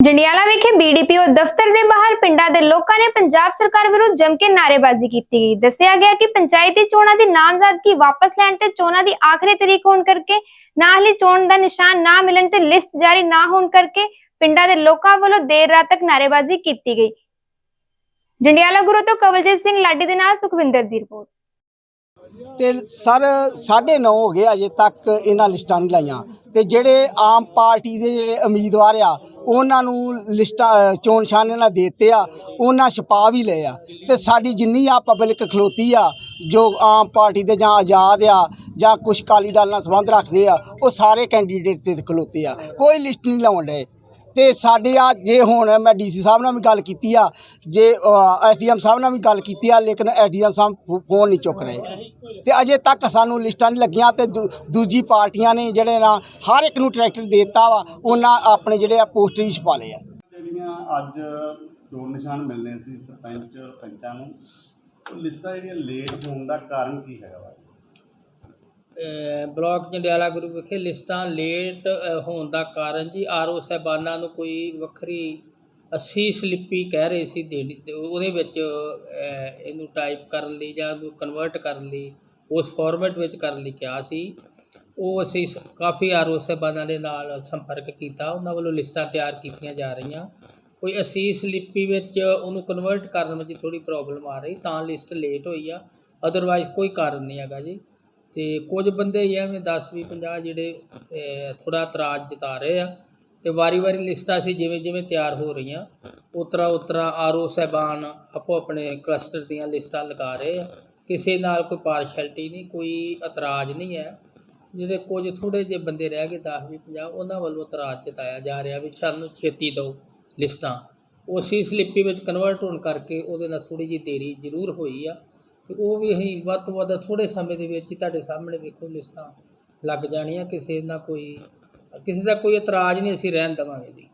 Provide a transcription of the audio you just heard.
ਜੰਡਿਆਲਾ ਵਿਖੇ ਬੀਡੀਪੀਓ ਦਫ਼ਤਰ ਦੇ ਬਾਹਰ ਪਿੰਡਾਂ ਦੇ ਲੋਕਾਂ ਨੇ ਪੰਜਾਬ ਸਰਕਾਰ ਵਿਰੁੱਧ ਜੰਮ ਕੇ ਨਾਅਰੇਬਾਜ਼ੀ ਕੀਤੀ। ਗਈ ਦੱਸਿਆ ਗਿਆ ਕਿ ਪੰਚਾਇਤੀ ਚੋਣਾਂ ਦੀ ਨਾਮਜ਼ਦਗੀ ਵਾਪਸ ਲੈਣ ਤੇ ਚੋਣਾਂ ਦੀ ਆਖਰੀ ਤਰੀਕ ਹੋਣ ਕਰਕੇ ਨਾਲ ਹੀ ਚੋਣ ਦਾ ਨਿਸ਼ਾਨ ਨਾ ਮਿਲਣ ਤੇ ਲਿਸਟ ਜਾਰੀ ਨਾ ਹੋਣ ਕਰਕੇ ਪਿੰਡਾਂ ਦੇ ਲੋਕਾਂ ਵੱਲੋਂ ਦੇਰ ਰਾਤ ਤੱਕ ਨਾਅਰੇਬਾਜ਼ੀ ਕੀਤੀ ਗਈ। ਜੰਡਿਆਲਾ ਗੁਰੂ ਤੋਂ ਕਵਲਜੀਤ ਸਿੰਘ ਲਾਡੀ ਦੇ ਨਾਲ ਸੁਖਵਿੰਦਰ ਦੀ ਰਿਪੋਰਟ। ਤੇ ਸਰ 9:30 ਹੋ ਗਏ ਅਜੇ ਤੱਕ ਇਹਨਾਂ ਲਿਸਟਾਂ ਨਹੀਂ ਲਾਈਆਂ। ਤੇ ਜਿਹੜੇ ਆਮ ਪਾਰਟੀ ਦੇ ਜਿਹੜੇ ਉਮੀਦਵਾਰ ਆ ਉਹਨਾਂ ਨੂੰ ਲਿਸਟਾਂ ਅ, ਚੋਣ ਨਿਸ਼ਾਨ ਨਾਲ ਦੇਤੇ ਆ ਉਹਨਾਂ ਛਪਾ ਵੀ ਲਏ ਆ। ਤੇ ਸਾਡੀ ਜਿੰਨੀ ਆ ਪਬਲਿਕ ਖਲੋਤੀ ਆ ਜੋ ਆਮ ਪਾਰਟੀ ਦੇ ਜਾਂ ਆਜ਼ਾਦ ਆ ਜਾਂ ਕੁਛ ਕਾਲੀ ਦਲ ਨਾਲ ਸੰਬੰਧ ਰੱਖਦੇ ਆ ਉਹ ਸਾਰੇ ਕੈਂਡੀਡੇਟ ਤੇ ਖਲੋਤੇ ਆ। ਕੋਈ ਲਿਸਟ ਨਹੀਂ ਲਾਉਣ ਡਏ। ਤੇ ਸਾਡੇ ਆ ਜੇ ਹੁਣ ਮੈਂ ਡੀਸੀ ਸਾਹਿਬ ਨਾਲ ਵੀ ਗੱਲ ਕੀਤੀ ਆ ਜੇ ਐਸਡੀਐਮ ਸਾਹਿਬ ਨਾਲ ਵੀ ਗੱਲ ਕੀਤੀ ਆ ਲੇਕਿਨ ਐਸਡੀਐਮ ਸਾਹਿਬ ਫੋ- ਫੋਨ ਨਹੀਂ ਚੁੱਕ ਰਹੇ। ਤੇ ਅਜੇ ਤੱਕ ਸਾਨੂੰ ਲਿਸਟਾਂ ਨਹੀਂ ਲੱਗੀਆਂ ਤੇ ਦੂ- ਦੂਜੀ ਪਾਰਟੀਆਂ ਨੇ ਜਿਹੜੇ ਨਾ ਹਰ ਇੱਕ ਨੂੰ ਟਰੈਕਟਰ ਦੇ ਦਿੱਤਾ ਵਾ ਉਹਨਾਂ ਆਪਣੇ ਜਿਹੜੇ ਆ ਪੋਸਟਰ ਹੀ ਛਪਾ ਲਏ ਆ। ਜਿਹੜੀਆਂ ਅੱਜ ਚੋਣ ਨਿਸ਼ਾਨ ਮਿਲਨੇ ਸੀ ਸਰਪੰਚ ਪੰਚਾਂ ਨੂੰ ਉਹ ਲਿਸਟਾਂ ਜਿਹੜੀਆਂ ਲੇਟ ਹੋਣ ਦਾ ਕਾਰਨ ਕੀ ਹੈਗਾ ਵਾ? ਅ, ਬਲਾਕ ਜੰਡਿਆਲਾ ਗੁਰੂ ਵਿਖੇ ਲਿਸਟਾਂ ਲੇਟ ਅ, ਹੋਣ ਦਾ ਕਾਰਨ ਜੀ ਆਰਓ ਸਾਹਿਬਾਨਾਂ ਨੂੰ ਕੋਈ ਵੱਖਰੀ 80 ਸਲਿੱਪੀ ਕਹਿ ਰਹੇ ਸੀ ਦੇਣੀ ਤੇ ਉਹਦੇ ਵਿੱਚ ਅ, ਇਹਨੂੰ ਟਾਈਪ ਕਰਨ ਲਈ ਜਾਂ ਉਹਨੂੰ ਕਨਵਰਟ ਕਰਨ ਲਈ ਉਸ ਫਾਰਮੈਟ ਵਿੱਚ ਕਰਨ ਲਈ ਕਿਹਾ ਸੀ। ਉਹ ਅਸੀਂ ਸ- ਕਾਫੀ ਆਰਓ ਸਾਹਿਬਾਨਾਂ ਦੇ ਨਾਲ ਸੰਪਰਕ ਕੀਤਾ। ਉਹਨਾਂ ਵੱਲੋਂ ਲਿਸਟਾਂ ਤਿਆਰ ਕੀਤੀਆਂ ਜਾ ਰਹੀਆਂ। ਕੋਈ ਅਸੀਸ ਲਿਪੀ ਵਿੱਚ ਉਹਨੂੰ ਕਨਵਰਟ ਕਰਨ ਵਿੱਚ ਥੋੜੀ ਪ੍ਰੋਬਲਮ ਆ ਰਹੀ, ਤਾਂ ਲਿਸਟ ਲੇਟ ਹੋਈ ਆ। ਅਦਰਵਾਈਜ਼ ਕੋਈ ਕਾਰਨ ਨਹੀਂ ਹੈਗਾ ਜੀ। ਤੇ ਕੁਝ ਬੰਦੇ ਐਵੇਂ 10 20 50 ਜਿਹੜੇ ਥੋੜਾ ਇਤਰਾਜ਼ ਜਤਾ ਰਹੇ ਆ। ਤੇ ਵਾਰੀ-ਵਾਰੀ ਲਿਸਟਾਂ ਸੀ ਜਿਵੇਂ ਜਿਵੇਂ ਤਿਆਰ ਹੋ ਰਹੀਆਂ, ਉਤਰਾ ਉਤਰਾ ਆਰਓ ਸਾਹਿਬਾਨ ਆਪੋ ਆਪਣੇ ਕਲਸਟਰ ਦੀਆਂ ਲਿਸਟਾਂ ਲਗਾ ਰਹੇ ਆ। ਕਿਸੇ ਨਾਲ ਕੋਈ ਪਾਰਸ਼ੈਲਟੀ ਨਹੀਂ, ਕੋਈ ਇਤਰਾਜ਼ ਨਹੀਂ ਹੈ। ਜਿਹੜੇ ਕੁਝ ਥੋੜੇ ਜਿਹੇ ਬੰਦੇ ਰਹਿ ਗਏ 10 20 50 ਉਹਨਾਂ ਵੱਲੋਂ ਇਤਰਾਜ਼ ਜਤਾਇਆ ਜਾ ਰਿਹਾ ਵੀ ਸਾਨੂੰ ਛੇਤੀ ਦਿਓ ਲਿਸਟਾਂ। ਉਹ ਸੀ ਸਲਿੱਪੀ ਵਿੱਚ ਕਨਵਰਟ ਹੋਣ ਕਰਕੇ ਉਹਦੇ ਨਾਲ ਥੋੜੀ ਜਿਹੀ ਦੇਰੀ ਜ਼ਰੂਰ ਹੋਈ ਆ। ਤੇ ਉਹ ਵੀ ਅਸੀਂ ਵੱਧ ਤੋਂ ਵੱਧ ਥੋੜੇ ਸਮੇਂ ਦੇ ਵਿੱਚ ਹੀ ਤੁਹਾਡੇ ਸਾਹਮਣੇ ਵੇਖੋ ਲਿਸਟਾਂ ਲੱਗ ਜਾਣੀਆਂ। ਕਿਸੇ ਨਾਲ ਕੋਈ, ਕਿਸੇ ਦਾ ਕੋਈ ਇਤਰਾਜ਼ ਨਹੀਂ, ਅਸੀਂ ਰਹਿਣ ਦੇਵਾਂਗੇ ਜੀ।